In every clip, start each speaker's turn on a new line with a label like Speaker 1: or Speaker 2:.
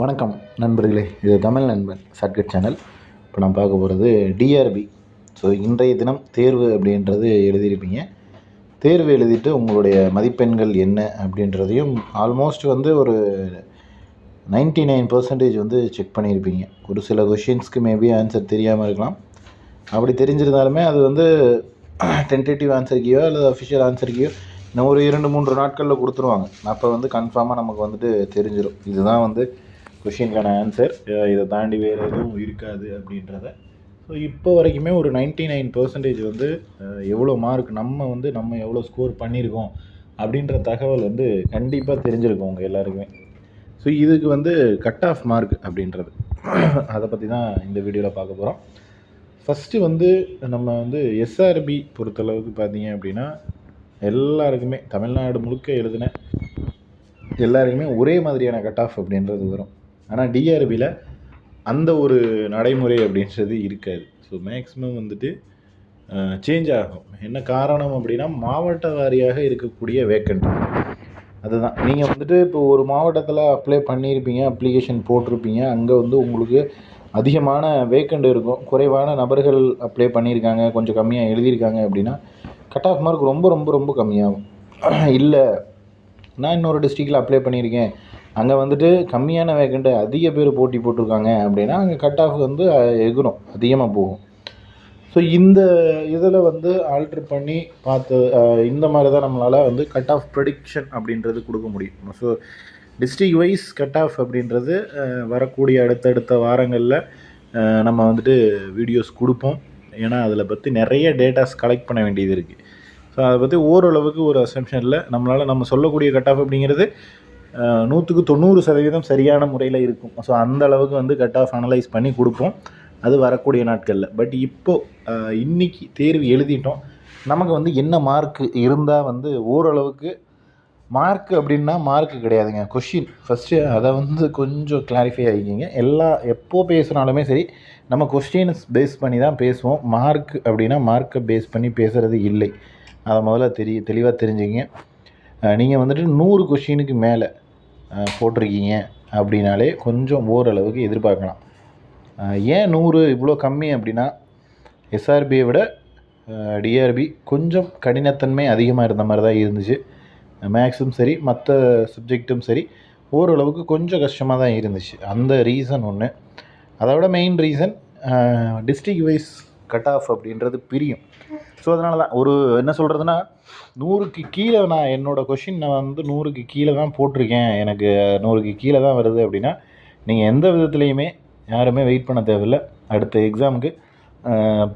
Speaker 1: வணக்கம் நண்பர்களே இது தமிழ் நண்பன் சர்க்கட் சேனல். இப்போ நான் பார்க்க போகிறது டிஆர்பி. ஸோ இன்றைய தினம் தேர்வு அப்படின்றது எழுதியிருப்பீங்க. தேர்வு எழுதிட்டு உங்களுடைய மதிப்பெண்கள் என்ன அப்படின்றதையும் ஆல்மோஸ்ட் வந்து ஒரு நைன்டி நைன் பர்சன்டேஜ் வந்து செக் பண்ணியிருப்பீங்க. ஒரு சில கொஷின்ஸ்க்கு மேபி ஆன்சர் தெரியாமல் இருக்கலாம். அப்படி தெரிஞ்சிருந்தாலுமே அது வந்து டென்டேட்டிவ் ஆன்சருக்கையோ அல்லது அஃபிஷியல் ஆன்சருக்கையோ இன்னும் ஒரு இரண்டு மூன்று நாட்களில் கொடுத்துருவாங்க. அப்போ வந்து கன்ஃபார்மாக நமக்கு வந்துட்டு தெரிஞ்சிடும் இதுதான் வந்து கொஷினுக்கான ஆன்சர் இதை தாண்டி வேறு எதுவும் இருக்காது அப்படின்றத. ஸோ இப்போ வரைக்குமே ஒரு நைன்ட்டி நைன் பர்சன்டேஜ் வந்து எவ்வளோ மார்க் நம்ம வந்து நம்ம எவ்வளோ ஸ்கோர் பண்ணியிருக்கோம் அப்படின்ற தகவல் வந்து கண்டிப்பாக தெரிஞ்சிருக்கும் உங்கள் எல்லாருக்குமே. ஸோ இதுக்கு வந்து கட் ஆஃப் மார்க் அப்படின்றது. அதை பற்றி தான் இந்த வீடியோவில் பார்க்க போகிறோம் ஃபஸ்ட்டு வந்து நம்ம வந்து எஸ்ஆர்பி பொறுத்தளவுக்கு பார்த்தீங்க அப்படின்னா எல்லாருக்குமே தமிழ்நாடு முழுக்க எழுதின எல்லாருக்குமே ஒரே மாதிரியான கட் ஆஃப் அப்படின்றது வரும். ஆனால் டிஆர்பியில் அந்த ஒரு நடைமுறை அப்படின்றது இருக்காது. ஸோ மேக்ஸிமம் வந்துட்டு சேஞ்ச் ஆகும். என்ன காரணம் அப்படின்னா மாவட்ட வாரியாக இருக்கக்கூடிய வேக்கண்ட் அதுதான். நீங்கள் வந்துட்டு இப்போ ஒரு மாவட்டத்தில் அப்ளை பண்ணியிருப்பீங்க அப்ளிகேஷன் போட்டிருப்பீங்க அங்கே வந்து உங்களுக்கு அதிகமான வேக்கண்ட் இருக்கும். குறைவான நபர்கள் அப்ளை பண்ணியிருக்காங்க கொஞ்சம் கம்மியாக எழுதியிருக்காங்க அப்படின்னா கட் ஆஃப் மார்க் ரொம்ப ரொம்ப ரொம்ப கம்மியாகும். இல்லை நான் இன்னொரு டிஸ்ட்ரிக்டில் அப்ளை பண்ணியிருக்கேன். அங்கே வந்துட்டு கம்மியான வேக்கண்ட்டு அதிக பேர் போட்டி போட்டிருக்காங்க அப்படின்னா அங்கே கட் ஆஃப் வந்து எகுரும். அதிகமாக போகும். ஸோ இந்த இதில் வந்து ஆல்ட்ரு பண்ணி பார்த்து இந்த மாதிரி தான் நம்மளால் வந்து கட் ஆஃப் ப்ரெடிக்ஷன் அப்படின்றது கொடுக்க முடியும். So district wise cut off அப்படின்றது வரக்கூடிய அடுத்தடுத்த வாரங்களில் நம்ம வந்துட்டு வீடியோஸ் கொடுப்போம். ஏன்னா அதில் பற்றி நிறைய டேட்டாஸ் கலெக்ட் பண்ண வேண்டியது இருக்குது ஸோ அதை பற்றி ஓரளவுக்கு ஒரு அசம்ஷனில் நம்மளால் நம்ம சொல்லக்கூடிய கட் ஆஃப் அப்படிங்கிறது நூற்றுக்கு தொண்ணூறு சதவீதம் சரியான முறையில் இருக்கும். ஸோ அந்த அளவுக்கு வந்து கட் ஆஃப் அனலைஸ் பண்ணி கொடுப்போம். அது வரக்கூடிய நாட்களில். பட் இப்போது இன்றைக்கி தேர்வு எழுதிட்டோம். நமக்கு வந்து என்ன மார்க் இருந்தால் வந்து ஓரளவுக்கு மார்க் அப்படின்னா மார்க் கிடையாதுங்க. கொஷின் ஃபஸ்ட்டு அதை வந்து கொஞ்சம் கிளாரிஃபை ஆகிக்கிங்க. எல்லா எப்போ பேசுனாலுமே சரி நம்ம கொஸ்டின்ஸ் பேஸ் பண்ணி தான் பேசுவோம். மார்க் அப்படின்னா மார்க்கை பேஸ் பண்ணி பேசுகிறது இல்லை. அதை முதல்ல தெரிய தெளிவாக தெரிஞ்சுங்க நீங்கள் வந்துட்டு நூறு கொஷினுக்கு மேலே போட்டிருக்கீங்க அப்படின்னாலே கொஞ்சம் ஓரளவுக்கு எதிர்பார்க்கலாம். ஏன் நூறு இவ்வளோ கம்மி அப்படின்னா எஸ்ஆர்பியை விட டிஆர்பி கொஞ்சம் கடினத்தன்மை அதிகமாக இருந்த மாதிரி தான் இருந்துச்சு. மேக்ஸும் சரி மற்ற சப்ஜெக்ட்டும் சரி ஓரளவுக்கு கொஞ்சம் கஷ்டமாக தான் இருந்துச்சு. அந்த ரீசன் ஒன்று அதை விட main reason district wise cut off அப்படின்றது பிரியும். ஸோ அதனால தான் ஒரு என்ன சொல்கிறதுனா நூறுக்கு கீழே நான் என்னோடய கொஷின் நான் வந்து நூறுக்கு கீழே தான் போட்டிருக்கேன். எனக்கு நூறுக்கு கீழே தான் வருது அப்படின்னா நீங்கள் எந்த விதத்துலேயுமே யாருமே வெயிட் பண்ண தேவையில்லை. அடுத்த எக்ஸாமுக்கு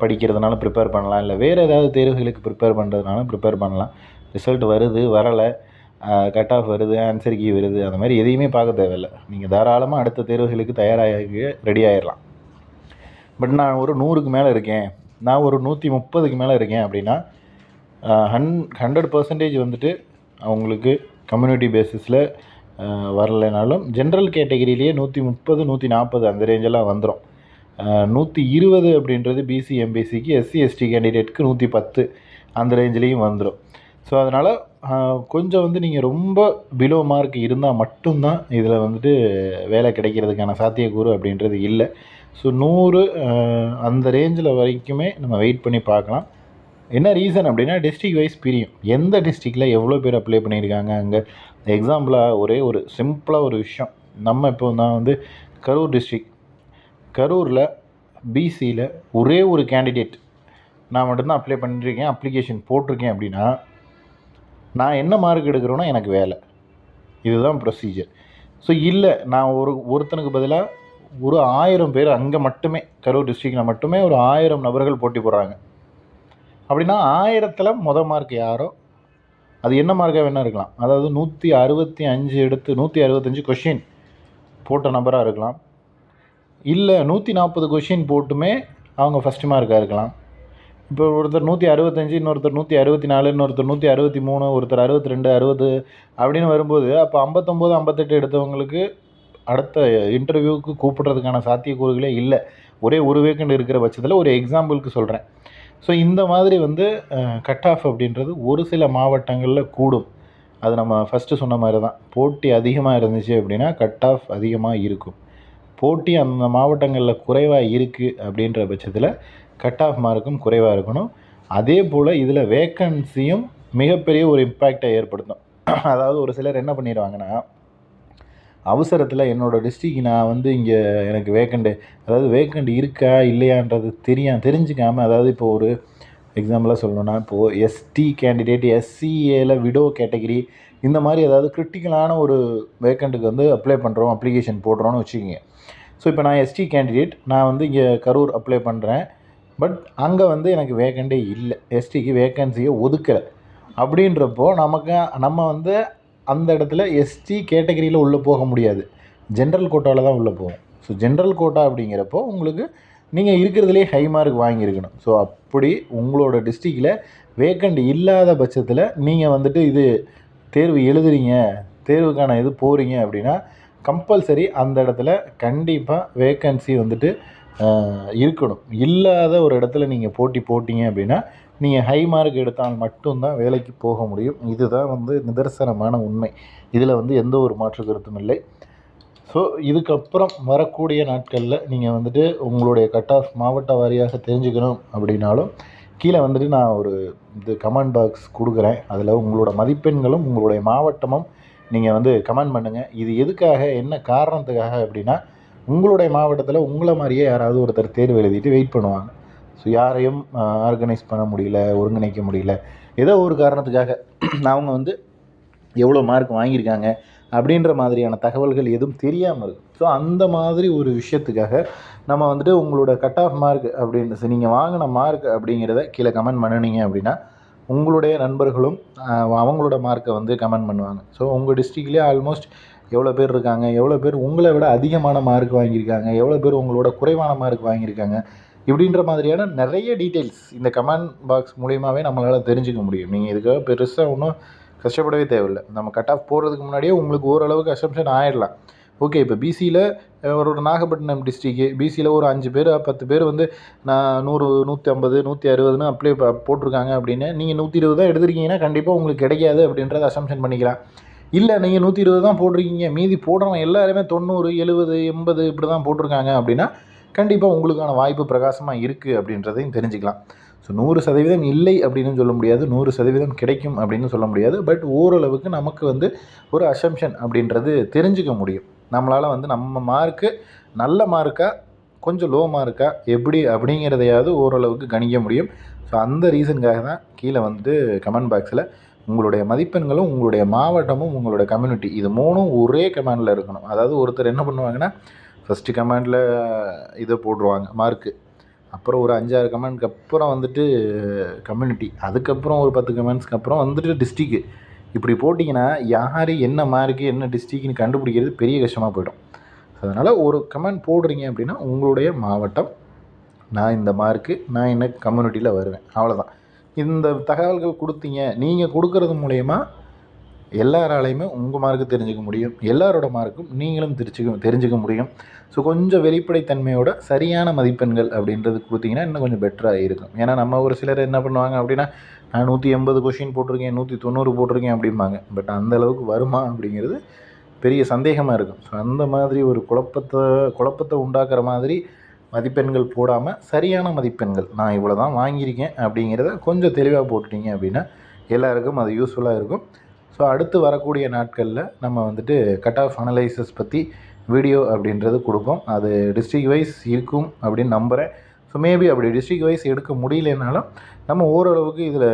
Speaker 1: படிக்கிறதுனால ப்ரிப்பேர் பண்ணலாம். இல்லை வேறு ஏதாவது தேர்வுகளுக்கு ப்ரிப்பேர் பண்ணுறதுனால ப்ரிப்பேர் பண்ணலாம். ரிசல்ட் வருது வரலை கட் ஆஃப் வருது ஆன்சர் கீ வருது. அந்த மாதிரி எதையுமே பார்க்க தேவையில்லை. நீங்கள் தாராளமாக அடுத்த தேர்வுகளுக்கு தயாராகி ரெடி ஆயிடலாம் பட் நான் ஒரு நூறுக்கு மேலே இருக்கேன். நான் ஒரு நூற்றி முப்பதுக்கு மேலே இருக்கேன் அப்படின்னா ஹன் ஹண்ட்ரட் பர்சன்டேஜ் வந்துட்டு அவங்களுக்கு கம்யூனிட்டி பேசிஸில் வரலைனாலும் ஜென்ரல் கேட்டகிரிலேயே நூற்றி முப்பது நூற்றி நாற்பது அந்த ரேஞ்செல்லாம் வந்துடும் நூற்றி இருபது அப்படின்றது பிசி எம்பிசிக்கு எஸ்சி எஸ்டி கேண்டிடேட்க்கு நூற்றி பத்து அந்த ரேஞ்சிலையும் வந்துடும் ஸோ அதனால் கொஞ்சம் வந்து நீங்கள் ரொம்ப பிலோ மார்க் இருந்தால் மட்டும்தான் இதில் வந்துட்டு வேலை கிடைக்கிறதுக்கான சாத்தியக்கூறு அப்படின்றது இல்லை. ஸோ நூறு அந்த ரேஞ்சில் வரைக்குமே நம்ம வெயிட் பண்ணி பார்க்கலாம். என்ன ரீசன் அப்படின்னா டிஸ்ட்ரிக் வைஸ் பிரியும். எந்த டிஸ்ட்ரிக்டில் எவ்வளோ பேர் அப்ளை பண்ணியிருக்காங்க அங்கே? எக்ஸாம்பிளாக ஒரே ஒரு சிம்பிளாக ஒரு விஷயம். நம்ம இப்போ நான் வந்து கரூர் டிஸ்ட்ரிக் கரூரில் பிசியில் ஒரே ஒரு கேண்டிடேட் நான் மட்டும்தான் அப்ளை பண்ணியிருக்கேன் அப்ளிகேஷன் போட்டிருக்கேன் அப்படின்னா நான் என்ன மார்க் எடுக்கிறேன்னா எனக்கு வேலை. இதுதான் ப்ரொசீஜர் ஸோ இல்லை நான் ஒரு ஒருத்தனுக்கு பதிலாக ஒரு ஆயிரம் பேர் அங்கே மட்டுமே கரூர் டிஸ்ட்ரிக்டில் மட்டுமே ஒரு ஆயிரம் நபர்கள் போட்டி போடுறாங்க. அப்படின்னா ஆயிரத்தில் முத மார்க் யாரோ? அது என்ன மார்க்காக வேணால் இருக்கலாம். அதாவது நூற்றி அறுபத்தி அஞ்சு எடுத்து நூற்றி அறுபத்தஞ்சு கொஷின் போட்ட நபராக இருக்கலாம். இல்லை நூற்றி நாற்பது கொஷின் போட்டுமே அவங்க ஃபஸ்ட்டு மார்க்காக இருக்கலாம். இப்போ ஒருத்தர் நூற்றி அறுபத்தஞ்சு இன்னொருத்தர் நூற்றி அறுபத்தி நாலு இன்னொருத்தர் நூற்றி அறுபத்தி மூணு ஒருத்தர் அறுபத்தி ரெண்டு அறுபது அப்படின்னு வரும்போது அப்போ ஐம்பத்தொம்போது ஐம்பத்தெட்டு எடுத்தவங்களுக்கு அடுத்த இன்டர்வியூவுக்கு கூப்பிடுறதுக்கான சாத்தியக்கூறுகளே இல்லை. ஒரே ஒரு வேக்கண்ட் இருக்கிற பட்சத்தில் ஒரு எக்ஸாம்பிளுக்கு சொல்கிறேன் ஸோ இந்த மாதிரி வந்து கட் ஆஃப் அப்படின்றது ஒரு சில மாவட்டங்களில் கூடும். அது நம்ம ஃபஸ்ட்டு சொன்ன மாதிரி தான் போட்டி அதிகமாக இருந்துச்சு அப்படின்னா கட் ஆஃப் அதிகமாக இருக்கும். போட்டி அந்த மாவட்டங்களில் குறைவாக இருக்குது அப்படின்ற பட்சத்தில் கட் ஆஃப் மார்க்கும் குறைவாக இருக்கணும். அதே போல் இதில் வேக்கன்சியும் மிகப்பெரிய ஒரு இம்பேக்டை ஏற்படுத்தும். அதாவது ஒரு சிலர் என்ன பண்ணிடுவாங்கன்னா அவசரத்தில் என்னோடய டிஸ்ட்ரிக்கு நான் வந்து இங்கே எனக்கு வேக்கண்ட்டு அதாவது வேக்கண்ட் இருக்கா இல்லையான்றது தெரியா தெரிஞ்சுக்காமல் அதாவது இப்போ ஒரு எக்ஸாம்பிளாக சொல்லணும்னா இப்போது எஸ்டி கேண்டிடேட் எஸ்சிஏல விடோ கேட்டகிரி இந்த மாதிரி ஏதாவது கிரிட்டிக்கலான ஒரு வேக்கண்ட்டுக்கு வந்து அப்ளை பண்ணுறோம் அப்ளிகேஷன் போடுறோன்னு வச்சுக்கோங்க. ஸோ இப்போ நான் எஸ்டி கேண்டிடேட் நான் வந்து இங்கே கரூர் அப்ளை பண்ணுறேன் பட் அங்கே வந்து எனக்கு வேக்கண்டே இல்லை. எஸ்டிக்கு வேக்கன்சியை ஒதுக்கலை. அப்படின்றப்போ நமக்கு நம்ம வந்து அந்த இடத்துல எஸ்டி கேட்டகரியில் உள்ளே போக முடியாது. ஜென்ரல் கோட்டாவில் தான் உள்ளே போகும். ஸோ ஜென்ரல் கோட்டா அப்படிங்கிறப்போ உங்களுக்கு நீங்கள் இருக்கிறதுலே ஹை மார்க் வாங்கியிருக்கணும். ஸோ அப்படி உங்களோட டிஸ்ட்ரிக்டில் வேக்கண்ட் இல்லாத பட்சத்தில் நீங்கள் வந்துட்டு இது தேர்வு எழுதுறீங்க தேர்வுக்கான இது போகிறீங்க அப்படின்னா கம்பல்சரி அந்த இடத்துல கண்டிப்பாக வேக்கன்சி வந்துட்டு இருக்கணும். இல்லாத ஒரு இடத்துல நீங்கள் போட்டி போட்டீங்க அப்படின்னா நீங்கள் ஹை மார்க் எடுத்தால் மட்டும்தான் வேலைக்கு போக முடியும். இதுதான் வந்து நிதர்சனமான உண்மை. இதில் வந்து எந்த ஒரு மாற்று கருத்தும் இல்லை. ஸோ இதுக்கப்புறம் வரக்கூடிய நாட்களில் நீங்கள் வந்துட்டு உங்களுடைய கட் ஆஃப் மாவட்ட வாரியாக தெரிஞ்சுக்கணும் அப்படின்னாலும் கீழே வந்துட்டு நான் ஒரு இது கமெண்ட் பாக்ஸ் கொடுக்குறேன். அதில் உங்களோட மதிப்பெண்களும் உங்களுடைய மாவட்டமும் நீங்கள் வந்து கமெண்ட் பண்ணுங்கள் இது எதுக்காக என்ன காரணத்துக்காக அப்படின்னா உங்களுடைய மாவட்டத்தில் உங்களை மாதிரியே யாராவது ஒருத்தர் தேர்வு எழுதிட்டு வெயிட் பண்ணுவாங்க. ஸோ யாரையும் ஆர்கனைஸ் பண்ண முடியல ஒருங்கிணைக்க முடியல. ஏதோ ஒரு காரணத்துக்காக அவங்க வந்து எவ்வளோ மார்க் வாங்கியிருக்காங்க அப்படின்ற மாதிரியான தகவல்கள் எதுவும் தெரியாமல் இருக்கும் ஸோ அந்த மாதிரி ஒரு விஷயத்துக்காக நம்ம வந்துட்டு உங்களோட கட் ஆஃப் மார்க் அப்படின்னு நீங்கள் வாங்கின மார்க் அப்படிங்கிறத கீழே கமெண்ட் பண்ணுனீங்க அப்படின்னா உங்களுடைய நண்பர்களும் அவங்களோட மார்க்கை வந்து கமெண்ட் பண்ணுவாங்க. ஸோ உங்கள் டிஸ்ட்ரிக்ட்லேயே ஆல்மோஸ்ட் எவ்வளோ பேர் இருக்காங்க எவ்வளோ பேர் உங்களை விட அதிகமான மார்க் வாங்கியிருக்காங்க எவ்வளோ பேர் உங்களோட குறைவான மார்க் வாங்கியிருக்காங்க இப்படின்ற மாதிரியான நிறைய டீட்டெயில்ஸ் இந்த கமெண்ட் பாக்ஸ் மூலியமாகவே நம்மளால் தெரிஞ்சுக்க முடியும். நீங்கள் இதுக்காக பெருசாக ஒன்றும் கஷ்டப்படவே தேவையில்லை. நம்ம கட் ஆஃப் போகிறதுக்கு முன்னாடியே உங்களுக்கு ஓரளவுக்கு அசம்ஷன் ஆயிடலாம். ஓகே இப்போ பிசியில் ஒரு நாகப்பட்டினம் டிஸ்ட்ரிக்கு பிசியில் ஒரு அஞ்சு பேர் பத்து பேர் வந்து நான் நூறு நூற்றி ஐம்பது நூற்றி அறுபதுன்னு அப்ளை போட்டிருக்காங்க அப்படின்னு நீங்கள் நூற்றி இருபது தான் எடுத்திருக்கீங்கன்னா கண்டிப்பாக உங்களுக்கு கிடைக்காது அப்படின்றத அசம்ஷன் பண்ணிக்கலாம். இல்லை நீங்கள் நூற்றி இருபது தான் போட்டிருக்கீங்க. மீதி போடுறவங்க எல்லாருமே தொண்ணூறு எழுபது எண்பது இப்படி தான் போட்டிருக்காங்க அப்படின்னா கண்டிப்பாக உங்களுக்கான வாய்ப்பு பிரகாசமாக இருக்குது அப்படின்றதையும் தெரிஞ்சுக்கலாம். ஸோ நூறு சதவீதம் இல்லை அப்படின்னு சொல்ல முடியாது. நூறு சதவீதம் கிடைக்கும் அப்படின்னு சொல்ல முடியாது. பட் ஓரளவுக்கு நமக்கு வந்து ஒரு அசம்ஷன் அப்படின்றது தெரிஞ்சுக்க முடியும். நம்மளால் வந்து நம்ம மார்க்கு நல்ல மார்க்காக கொஞ்சம் லோ மார்க்காக எப்படி அப்படிங்கிறதையாவது ஓரளவுக்கு கணிக்க முடியும். ஸோ அந்த ரீசனுக்காக தான் கீழே வந்து கமெண்ட் பாக்ஸில் உங்களுடைய மதிப்பெண்களும் உங்களுடைய மாவட்டமும் உங்களுடைய கம்யூனிட்டி இது மூணும் ஒரே கமாண்டில் இருக்கணும். அதாவது ஒருத்தர் என்ன பண்ணுவாங்கன்னா ஃபஸ்ட்டு கமாண்டில் இதை போடுருவாங்க மார்க்கு அப்புறம் ஒரு அஞ்சாறு கமெண்ட்க்கு அப்புறம் வந்துட்டு கம்யூனிட்டி அதுக்கப்புறம் ஒரு பத்து கமெண்ட்ஸ்க்கு அப்புறம் வந்துட்டு டிஸ்ட்ரிக்கு இப்படி போட்டிங்கன்னா யார் என்ன மார்க்கு என்ன டிஸ்ட்ரிக்னு கண்டுபிடிக்கிறது பெரிய கஷ்டமாக போயிடும். அதனால் ஒரு கமெண்ட் போடுறீங்க அப்படின்னா உங்களுடைய மாவட்டம் நான் இந்த மார்க்கு நான் என்ன கம்யூனிட்டியில் வருவேன். அவ்வளோதான் இந்த தகவல்கள் கொடுத்தீங்க நீங்கள் கொடுக்கறது மூலயமா எல்லாராலையுமே உங்கள் மார்க்கு தெரிஞ்சுக்க முடியும். எல்லாரோட மார்க்கும் நீங்களும் தெரிஞ்சுக்க தெரிஞ்சுக்க முடியும். ஸோ கொஞ்சம் வெளிப்படைத்தன்மையோட சரியான மதிப்பெண்கள் அப்படின்றது கொடுத்தீங்கன்னா இன்னும் கொஞ்சம் பெட்டராக இருக்கும். ஏன்னா நம்ம ஒரு சிலர் என்ன பண்ணுவாங்க அப்படின்னா நான் நூற்றி எண்பது கொஷின் போட்டிருக்கேன் நூற்றி தொண்ணூறு போட்டிருக்கேன் அப்படிம்பாங்க. பட் அந்த அளவுக்கு வருமா அப்படிங்கிறது பெரிய சந்தேகமாக இருக்கும். ஸோ அந்த மாதிரி ஒரு குழப்பத்தை குழப்பத்தை உண்டாக்குற மாதிரி மதிப்பெண்கள் போடாமல் சரியான மதிப்பெண்கள். நான் இவ்வளோ தான் வாங்கியிருக்கேன் அப்படிங்கிறத கொஞ்சம் தெளிவாக போட்டுட்டீங்க அப்படின்னா எல்லாருக்கும் அது யூஸ்ஃபுல்லாக இருக்கும். ஸோ அடுத்து வரக்கூடிய நாட்களில் நம்ம வந்துட்டு கட் ஆஃப் அனலைசஸ் பற்றி வீடியோ அப்படின்றது கொடுப்போம். அது டிஸ்ட்ரிக் வைஸ் இருக்கும் அப்படின்னு நம்புகிறேன் ஸோ மேபி அப்படி டிஸ்ட்ரிக் வைஸ் எடுக்க முடியலனாலும் நம்ம ஓரளவுக்கு இதில்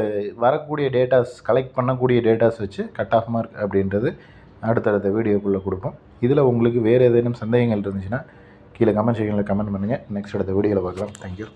Speaker 1: வரக்கூடிய டேட்டாஸ் கலெக்ட் பண்ணக்கூடிய டேட்டாஸ் வச்சு கட் ஆஃப் மார்க் அப்படின்றது அடுத்தடுத்த வீடியோக்குள்ளே கொடுப்போம். இதில் உங்களுக்கு வேறு ஏதேனும் சந்தேகங்கள் இருந்துச்சுன்னா கீழே கமெண்ட் செக்ஷனில் கமெண்ட் பண்ணுங்கள் நெக்ஸ்ட் அடுத்த வீடியோவில் பார்க்கலாம். தேங்க்யூ